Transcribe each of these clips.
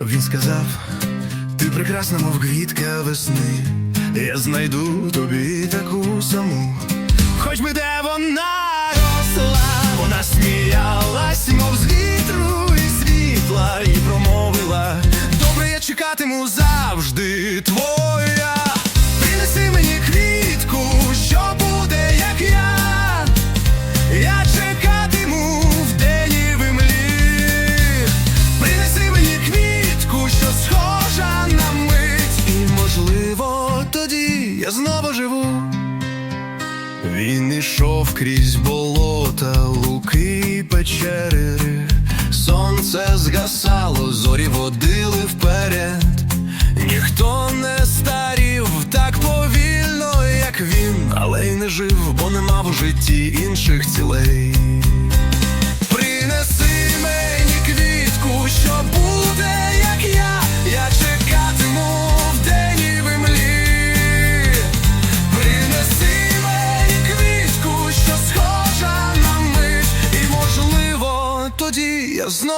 Він сказав, ти прекрасна, мов квітка весни. Я знайду тобі таку саму. Хоч би де вона росла, вона сміялась, мов з вітру знову живу. Він ішов крізь болота, луки й печери. Сонце згасало, зорі водили вперед. Ніхто не старів так повільно, як він, але й не жив, бо не мав у житті інших цілей. Принеси мені квітку, що буде,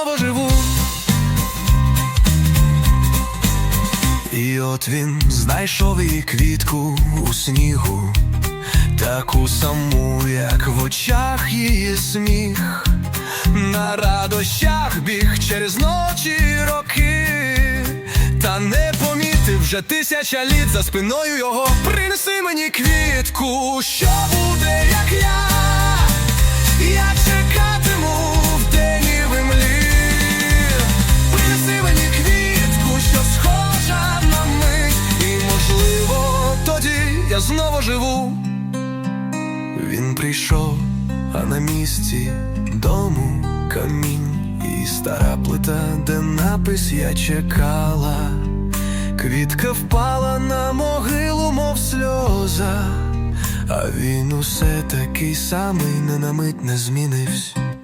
знову живу. І от він знайшов її квітку у снігу, таку саму, як в очах її сміх, на радощах біг через ночі роки, та не помітив вже тисяча літ за спиною його. Принеси мені квітку, що буде, як я живу. Він прийшов, а на місці дому камінь і стара плита, де напис я чекала. Квітка впала на могилу, мов сльоза, а він усе такий самий, не на мить не змінився.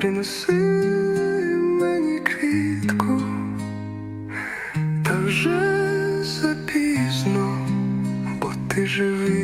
Принеси мені квітку, та вже запізно, бо ти живий.